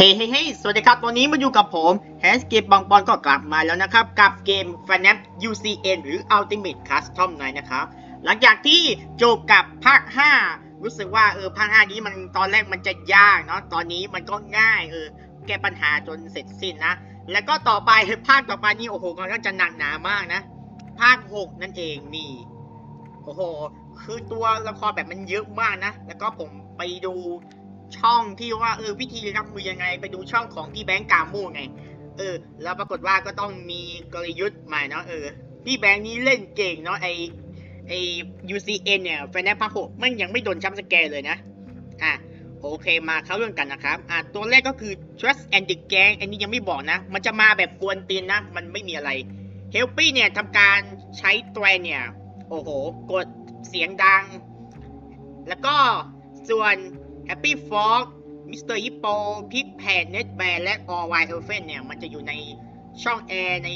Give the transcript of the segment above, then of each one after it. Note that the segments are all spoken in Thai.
เฮ้เฮ้เฮ้สวัสดีครับ วันนี้มาอยู่กับผมแฮสเกมบางบอลก็กลับมาแล้วนะครับ กับเกม f n a f UCN หรือ Ultimate Custom 9นะครับ หลังจากที่จบกับภาค 5 รู้สึกว่าเออภาค 5 นี้มันตอนแรกมันจะยากเนาะ ตอนนี้มันก็ง่ายเออ แก้ปัญหาจนเสร็จสิ้นนะ แล้วก็ต่อไปภาคต่อไปนี่โอ้โหมันก็จะหนักหนามากนะ ภาค 6 นั่นเองนี่โอ้โห คือตัวละครแบบมันเยอะมากนะ แล้วก็ผมไปดู ช่องที่ว่าเออวิธีรับมือยังไง ไปดูช่องของพี่แบงค์กามูไง เออ แล้วปรากฏว่าก็ต้องมีกลยุทธ์ใหม่เนาะเออพี่แบงค์นี้เล่นเก่งเนาะไอไอ UCN เนี่ยแฟนแนภาคหกมันยังไม่โดนจัมป์สแกร์เลยนะ อะโอเคมาเข้าเรื่องกันนะครับ อะตัวแรกก็คือ Trust and the Gang อันนี้ยังไม่บอกนะ มันจะมาแบบกวนตีนนะ มันไม่มีอะไรเฮลปี้เนี่ยทำการใช้ตัวเนี่ย โอ้โห กดเสียงดัง แล้วก็ส่วน Happy Frog มิสเตอร์ฮิปโปพิกแพนเน็ตแบร์และ All White Elephant เนี่ย มันจะอยู่ในช่องแอร์ใน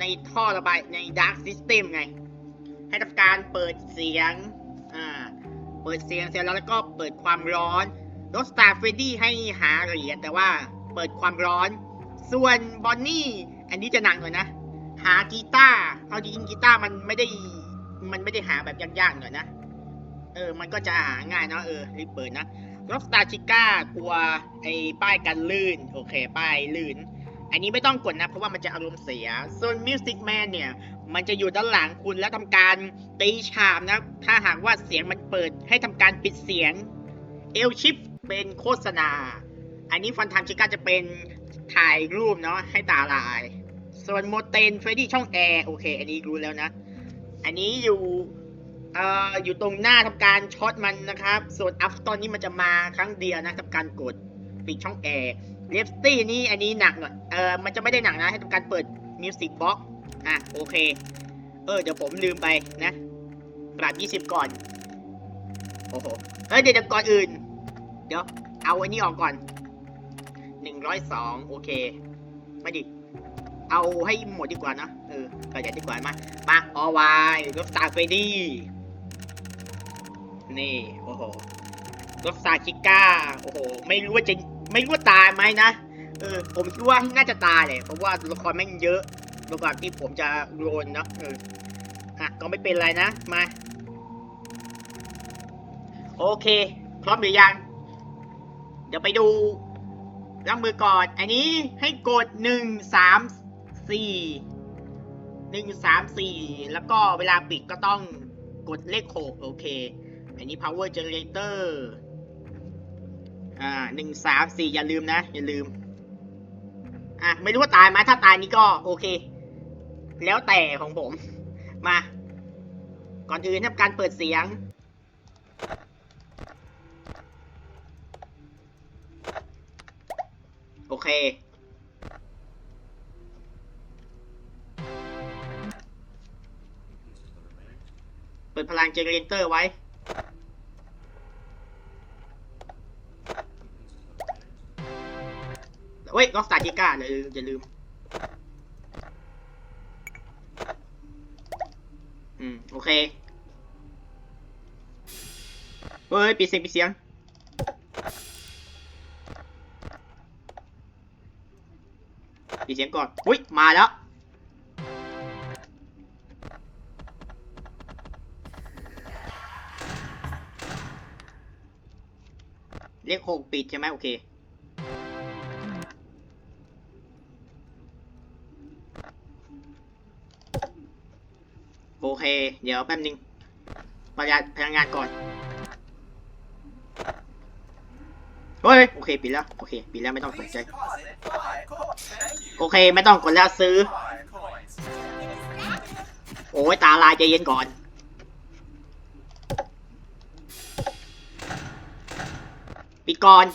ในท่อระบายใน Dark System ไง ให้ทำการเปิดเสียง อ่า เปิดเสียงเสร็จแล้วแล้วก็เปิดความร้อนรถสตาร์เฟรดดี้ให้หาเหรียญแต่ว่าเปิดความร้อน ส่วนบอนนี่ อันนี้จะหนักหน่อยนะ หากีตาร์เอาจริงกีตาร์มันไม่ได้มันไม่ได้หาแบบยากๆหน่อยนะ เออ มันก็จะหาง่ายเนาะเออรีบเปิดนะรถสตาชิก้ากลัวไอ้ป้ายกันลื่น โอเค ป้ายลื่น อันนี้ไม่ต้องกดนะ เพราะว่ามันจะอารมณ์เสีย ส่วนมิวสิกแมนเนี่ย มันจะอยู่ด้านหลังคุณแล้วทำการตีฉาบนะ ถ้าหากว่าเสียงมันเปิดให้ทำการปิดเสียงเอลชิปเป็นโฆษณา อันนี้ฟันทามชิก้าจะเป็นถ่ายรูปเนาะให้ตาลาย ส่วนโมเตนเฟรดดี้ช่องแอร์โอเค อันนี้รู้แล้วนะ อันนี้อยู่ เอ่ออยู่ตรงหน้าทำการช็อตมันนะครับ ส่วนอัฟตอนนี้มันจะมาครั้งเดียวนะทำการกดปิดช่องแอร์เลฟตี้นี่อันนี้หนักหน่อยเออมันจะไม่ได้หนักนะ ให้ทำการเปิดมิวสิกบ็อกอะโอเค เออเดี๋ยวผมลืมไปนะปรับ20 ก่อน โอ้โห เฮ้ยเดี๋ยวก่อนอื่น เดี๋ยว เอาอันนี้ออกก่อน 102 โอเค ไม่ดิ เอาให้หมดดีกว่านะ เออก็อย่าดีกว่ามามาออวายรถตาเฟดี้ นี่ โอ้โหรถสตาชิก้า โอ้โห ไม่รู้ว่าจะ ไม่รู้ว่าตายไหมนะ เออ ผมคิดว่าน่าจะตายเลย เพราะว่าละครแม่งเยอะละครที่ผมจะโรนเนาะ เออ อะ ก็ไม่เป็นไรนะ มา โอเค พร้อมหรือยัง เดี๋ยวไปดูรับมือก่อน อันนี้ให้กดหนึ่งสามสี่หนึ่งสามสี่แล้วก็เวลาปิดก็ต้องกดเลขหกโอเค อันนี้ power generator อ่าหนึ่งสามสี่อย่าลืมนะ อย่าลืม อะ ไม่รู้ว่าตายไหมถ้าตายนี่ก็โอเค แล้วแต่ของผม มา ก่อนอื่นทำการเปิดเสียง โอเคเปิดพลังเจเนเรเตอร์ไว้ เว้ยล็อกสตาร์จิก้าอย่าลืมอย่าลืม อืม โอเค เฮ้ย ปิดเสียง ปิดเสียง ปิดเสียงก่อน อุ้ย มาแล้ว เลขหกปิดใช่ไหมโอเค เค เดี๋ยวแป๊บนึงประหยัดพลังงานก่อนเฮ้ยโอเคปิดแล้วโอเคปิดแล้วไม่ต้องสนใจ โอเคไม่ต้องกดแล้วซื้อ โอ้ยตาลายใจเย็นก่อนปิดก่อน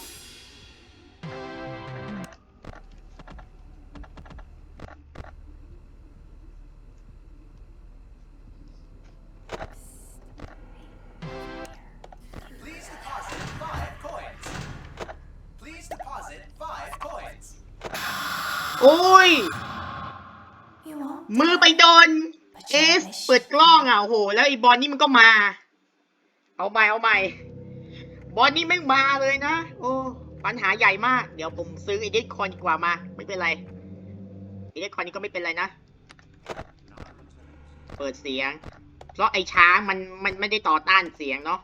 โอ้โห แล้วไอ้บอลนี่มันก็มา เอาใหม่เอาใหม่บอลนี่ไม่มาเลยนะ โอ้ปัญหาใหญ่มาก เดี๋ยวผมซื้ออีดิคอนดีกว่ามา ไม่เป็นไรอีดิคอนนี้ก็ไม่เป็นไรนะ เปิดเสียง เพราะไอ้ช้างมันมันไม่ได้ต่อต้านเสียงเนาะ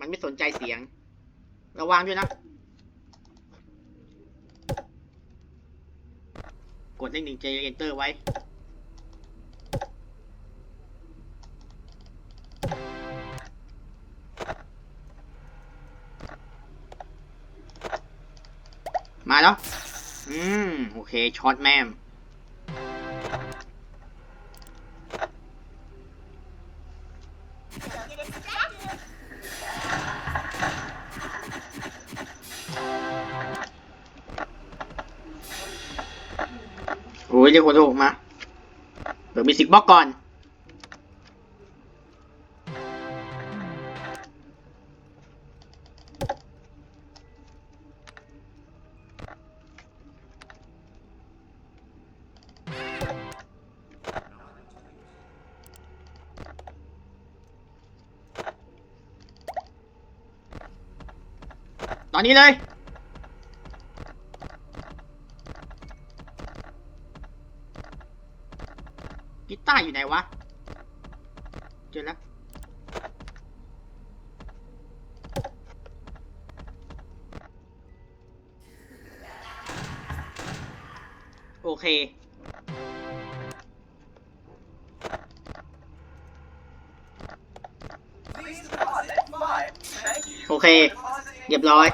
มันไม่สนใจเสียง ระวังด้วยนะ กดเลขหนึ่งเจเอนเตอร์ไว้ มาแล้ว อืม โอเค ช็อตแม่มโอ้ยเรียกคนโทรมา เปิดมิสิกบล็อกก่อน อนนี้เลย กีตาร์อยู่ไหนวะ เจอแล้ว โอเคโอเค เรียบร้อย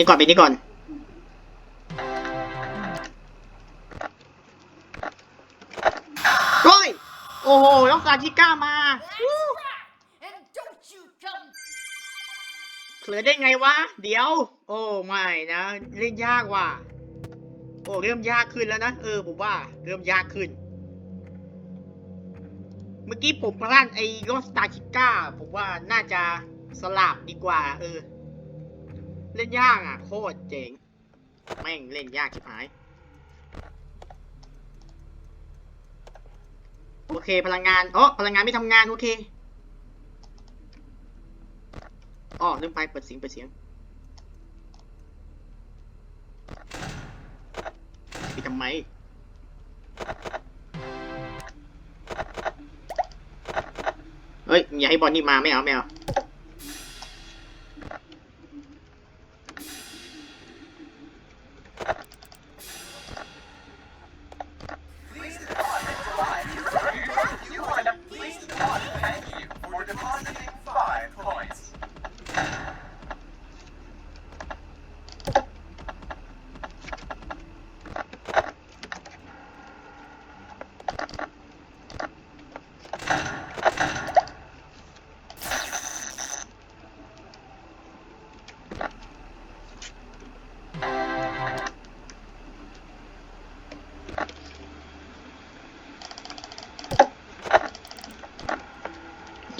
นี่ก่อนไปนี่ก่อนโอ้ยโอ้โหน้องซาจิก้ามาเผลอได้ไงวะ เดี๋ยว โอ้ไม่นะเล่นยากว่ะโอ้เริ่มยากขึ้นแล้วนะเออผมว่า เริ่มยากขึ้น เมื่อกี้ผมพลาดไอ้รถสตาร์คิก้าผมว่าน่าจะสลับดีกว่า เออ เล่นยากอะ โคตรเจ๋งแม่งเล่นยากชิบหาย โอเค พลังงานอ๋อพลังงานไม่ทำงาน โอเคอ๋อลืมไปเปิดเสียงเปิดเสียงปิดทำไมเฮ้ยอย่าให้บอลนี่มาไม่เอาไม่เอา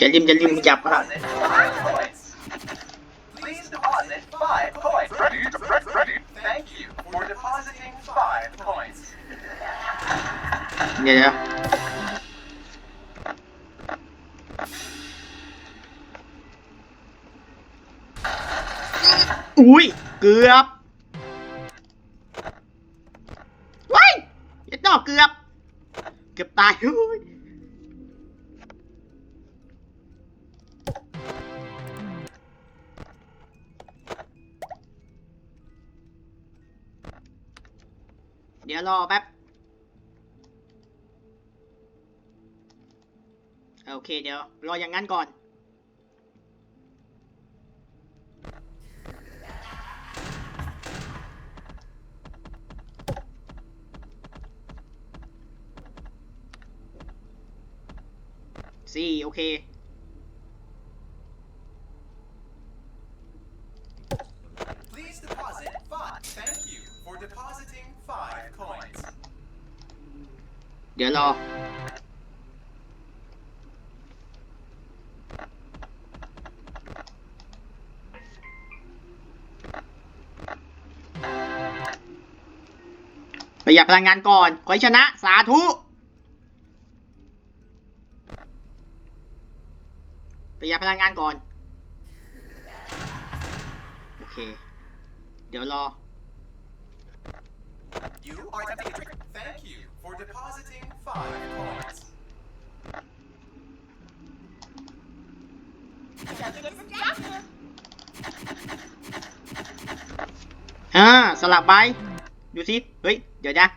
อย่าลืมอย่าลืมจับอะ Deposit five coins. Please deposit five coins. Ready, ready, ready. Thank you for depositing five coins. เดี๋ยวเดี๋ยวอุ้ย เกือบว้ายยัดดอกเกือบ เกือบตาย รอแป๊บ โอเคเดี๋ยว รออย่างนั้นก่อน สี่ โอเค Please deposit five. Thank you for depositing five coins. เดี๋ยวรอ ประหยัดพลังงานก่อนขอให้ชนะ สาธุประหยัดพลังงานก่อน โอเค เดี๋ยวรอ You are Thank you for depositing five coins. Jackson. อ่าสลับไปดูสิเฮ้ย เดี๋ยวนะ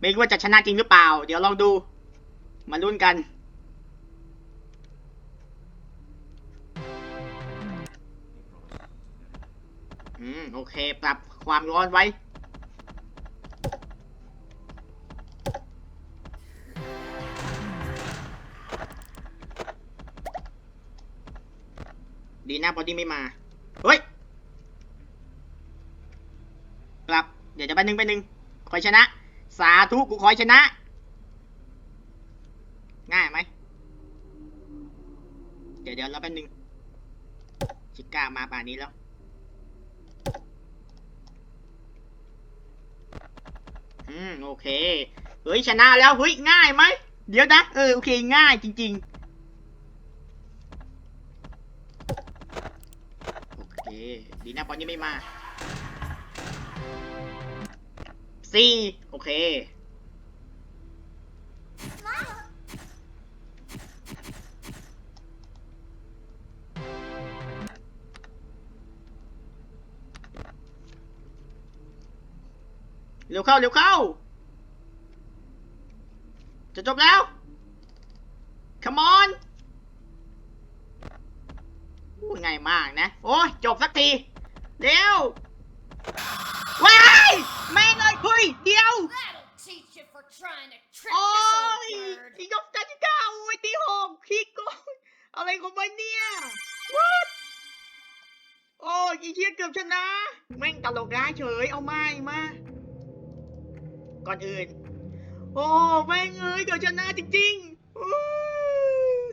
ไม่รู้ว่าจะชนะจริงหรือเปล่า เดี๋ยวลองดู มาลุ้นกัน อืม โอเค ปรับความร้อนไว้ ดีนะพอดีไม่มา เฮ้ย กลับ เดี๋ยวจะไปหนึ่งไปหนึ่งคอยชนะ สาธุกูคอยชนะ ง่ายไหม เดี๋ยวเดี๋ยวเราไปหนึ่งชิก้ามาป่านนี้แล้วอืมโอเค เฮ้ยชนะแล้วเฮ้ยง่ายไหม เดี๋ยวนะ เออโอเคง่ายจริง ๆ โอเค ดีนะพอนี้ไม่มาสี่โอเคเร็วเข้าเร็วเข้า จะจบแล้ว come on อู้ง่ายมากนะ โอ้ยจบสักทีเร็วว้ายแม่งเลยเฮ้ยเดียว โอ้ this ยกตาที่เก้าโอ้ยตีหกคิกโกอะไรของมันเนี่ย what โอ้ยอีเชียเกือบชนะ แม่งตลกร้ายเฉย เอาไม่มา ก่อนอื่น โอ้แม่งเอ้ยเกือบชนะจริงๆอู้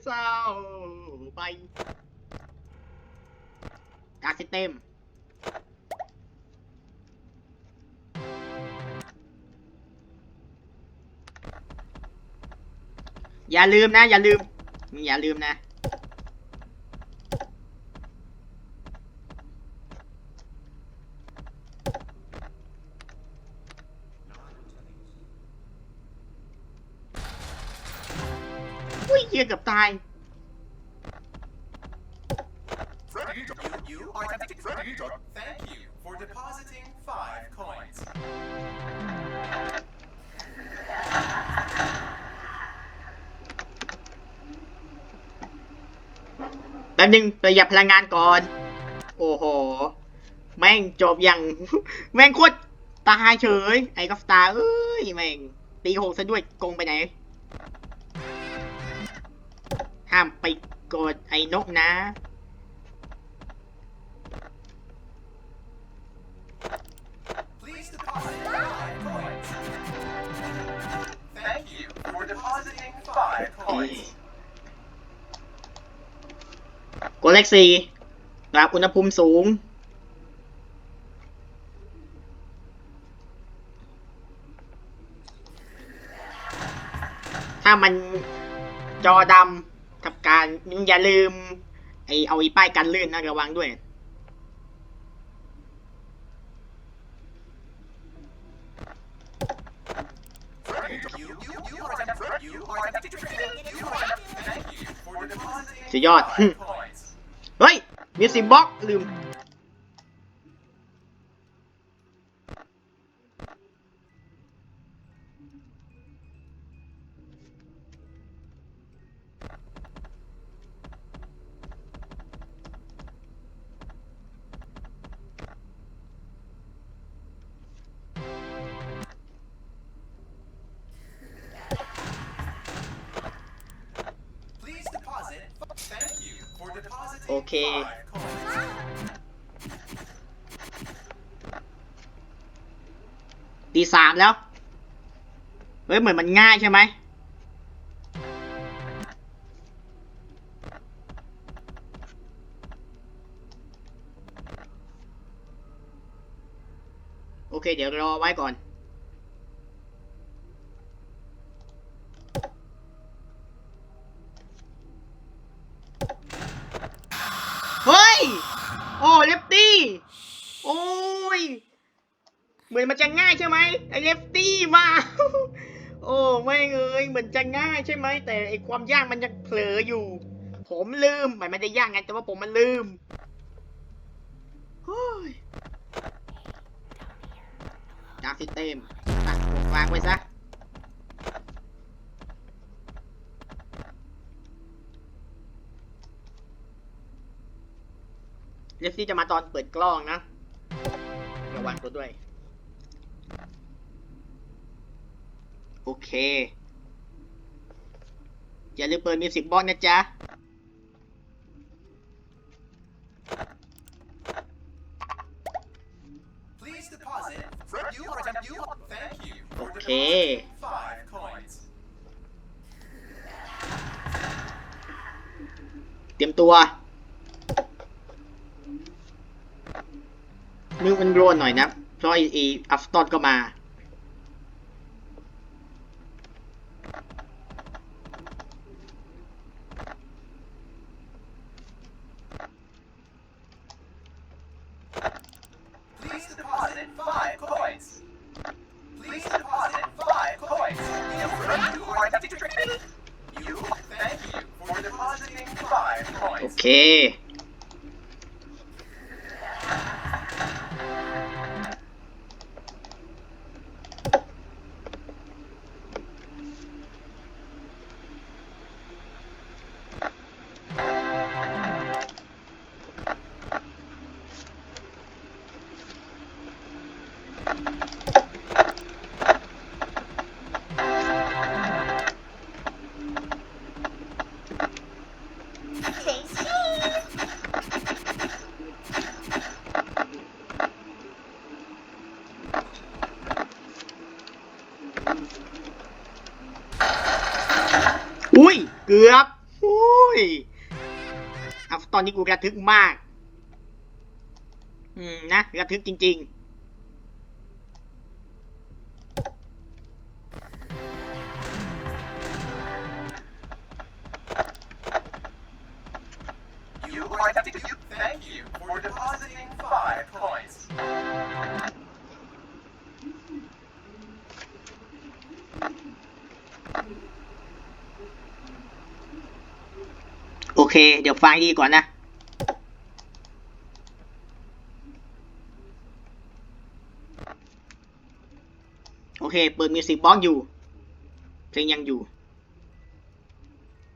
เศร้าไป การซิสเต็มอย่าลืมนะ อย่าลืม อย่าลืมนะ Thank you for depositing five coins. แป๊บนึงประหยัดพลังงานก่อน โอ้โห แม่งจบอย่าง แม่งโคตรตายเฉย ไอ้กัฟตาเอ้ย แม่ง ตีหกซะด้วยโกงไปไหน ห้ามไปกดไอ้นกนะ กดเลขสี่รับอุณหภูมิสูง ถ้ามันจอดำกับการอย่าลืม ไอเอาอีป้ายกันลื่นนะระวังด้วย สุดยอด เฮ้ยมิวสิบบ็อกลืม depositing Okay. five coins. ตีสามแล้ว เฮ้ย เหมือนมันง่ายใช่ไหม โอเค เดี๋ยวรอไว้ก่อน เฮ้ย โอ้เลฟตี้ โอ้ย เหมือนมันจะง่ายใช่ไหมไอเลฟตี้มาโอ้ไม่เอ้ยเหมือนจะง่ายใช่ไหมแต่ไอความยากมันยังเผลออยู่ ผมลืมหมายไม่ได้ยากไงแต่ว่าผมมันลืมโอ้ยดาร์ซิเต็มฝางไว้ซะ เลฟซี่จะมาตอนเปิดกล้องนะ ระวังตัวด้วย โอเค อย่าลืมเปิดมิวสิกบอลนะจ๊ะ Please deposit. You are you. Thank you. for Okay. depositing Five coins. เตรียมตัวนึก มันรวนหน่อยนะ เพราะไอ้อัฟตอนก็มา Please deposit five coins. Please deposit five coins. You are You. Thank you for depositing five โอ coins. เค อุ้ย เกือบอุ้ยอตอนนี้กูระทึกมาก อืมนะระทึกจริง ๆ เค เดี๋ยวฟังดีก่อนนะ โอเค เปิดมิวสิกบล็อกอยู่ เพลงยังอยู่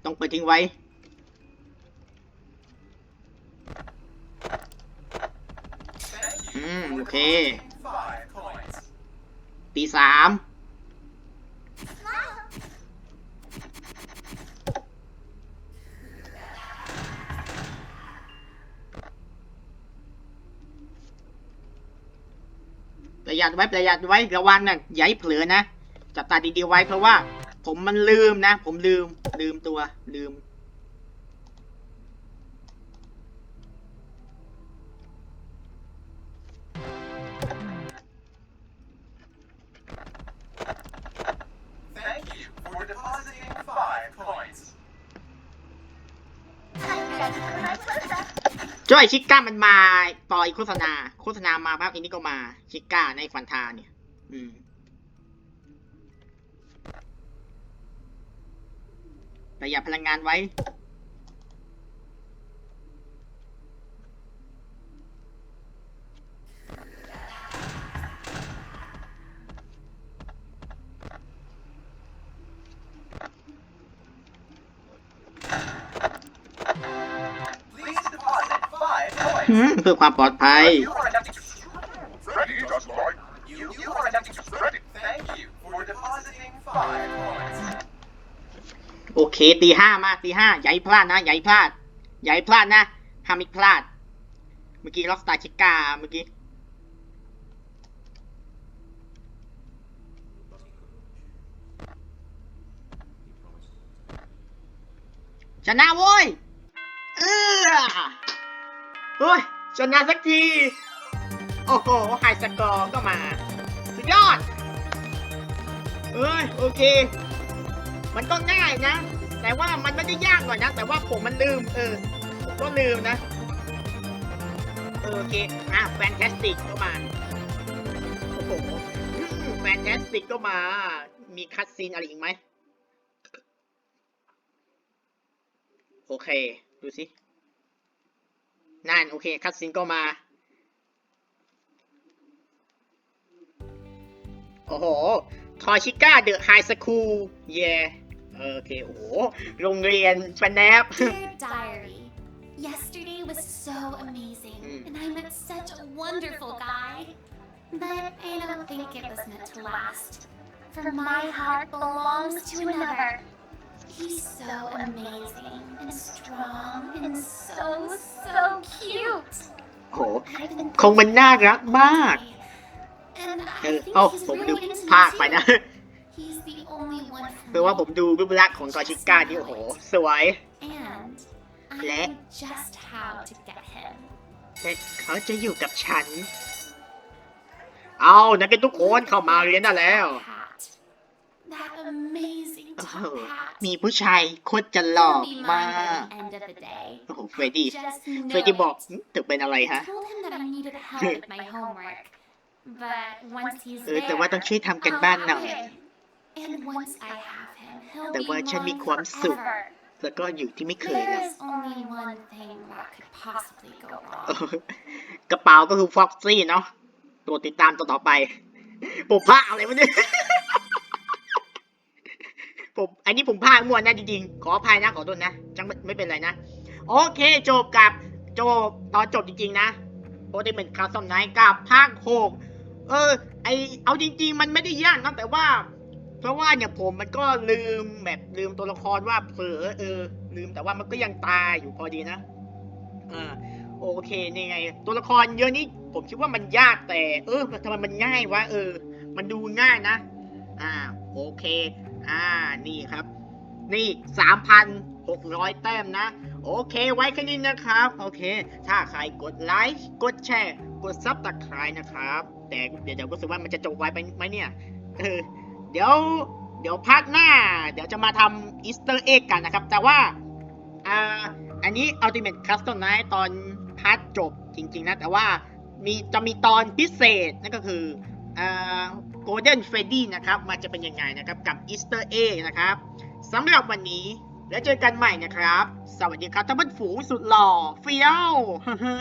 ต้องเปิดทิ้งไว้ Thank you Mm, for okay. depositing five coins. ตีสาม Smile. ประห ยัดไว้ประหยัดไว้ระวังนะอย่าให้เผลอนะจับตาดีๆไว้เพราะว่า ผมมันลืมนะ ผมลืมลืมตัวลืม ช่วยชิก้ามันมาต่อยโฆษณา โฆษณามาปั๊บอันนี้ก็มา ชิก้าในควันทาเนี่ย อืมประหยัดพลังงานไว้ ความปลอดภัย โอเคตีห้ามาตีห้าอย่าให้พลาดนะอย่าให้พลาดอย่าให้พลาดนะห้ามอีกพลาด เมื่อกี้ล็อกสตาร์ชิก้าเมื่อกี้ชนะโว้ย เออเฮ้ย ชนะสักที โอ้โหไฮสกอร์ก็มา สุดยอด เอ้ย โอเค มันก็ง่ายนะ แต่ว่ามันไม่ได้ยากหน่อยนะ แต่ว่าผมมันลืม เออผมก็ลืมนะเออโอเค อะแฟนตาสติกเข้ามา โอ้โหแฟนตาสติกก็มา มีคัดซีนอะไรอีกไหม โอเค ดูสิ นั่นโอเคคัดซีนก็มา โอ้โหทอชิก้าเดอะไฮสคูลเย่โอเค โอ้โห โรงเรียนฟนแนบ Dear diary, yesterday was so amazing, Mm. and I met such a wonderful guy. But I don't think it was meant to last. For my heart belongs to another. He's so amazing and strong and so, so cute. โอ้โห I've been คงมันน่ารักมาก And เอ I อ think เอ้า he's ผมดู really into ภาคไปนะ music. He's the only one for คือว่าผม me. ดูรูปลักษณ์ของทอชิก้านี่โอ้โห สวย And I Let- know just how to get him. แต่เขาจะอยู่กับฉัน เอานักเรียนทุกคนเข้ามาเรียนได้แล้ว Hat. That amazing โอ้โห top hat. มีผู้ชายโคตรจะหล่อ He'll be มา mine by ก the end of the day. โอ้โหเฟรดดี้ Just เฟรด know ดี้บอก it. หึเธอเป็นอะไร I ฮะ told him that I needed help with my homework. But once he's เออแต่ว่า there, ต้องช่วยทำกัน I'll บ้าน have หน่อย him. And once I have him, he'll แต่ be ว่าฉันมี mine ความสุข forever. แล้วก็อยู่ที่ไม่เคย There แล้ว is only one thing that could possibly go เอ wrong. อกระเป๋าก็คือฟ็อกซี่เนาะตัวติดตามต่อต่อไปผมพลาดอะไรวะเนี่ย ผมอันนี้ผมพลาดมั่วนะจริงๆ ขออภัยนะขอโทษนะจังไม่เป็นไรนะ โอเคจบกับจบตอนจบจริงๆนะโปรเตเมนคาสอมไนกับภาคหกเออ ไอเอาจริง ๆ มันไม่ได้ยากนะแต่ว่า เพราะว่าเนี่ยผมมันก็ลืมแบบลืมตัวละครว่าเผลอเออ ลืมแต่ว่ามันก็ยังตายอยู่พอดีนะอ่าโอเคนี่ไง ตัวละครเยอะนี่ผมคิดว่ามันยากแต่ เออทำไมมันง่ายวะเออ มันดูง่ายนะ อ่าโอเค อ่า นี่ครับ นี่สามพันหกร้อยแต้มนะ โอเค ไว้แค่นี้นะครับ โอเค ถ้าใครกดไลค์ กดแชร์ กดซับตะไคร้นะครับ แต่เดี๋ยวเดี๋ยวก็รู้สึกว่ามันจะจบไวไปไหมเนี่ย เออ เดี๋ยว เดี๋ยวพาร์ทหน้า เดี๋ยวจะมาทำอีสเตอร์เอ็กกันนะครับ แต่ว่า อ่า อันนี้ Ultimate Custom Night ตอนพาร์ทจบจริง ๆ นะ แต่ว่ามีจะมีตอนพิเศษนั่นก็คือ อ่า Golden Freddy นะครับมันจะเป็นยังไงนะครับกับ Easter Egg นะครับสำหรับวันนี้แล้วเจอกันใหม่นะครับ สวัสดีครับท่านผู้ฝูงสุดหล่อเฟี้ยวฮ่า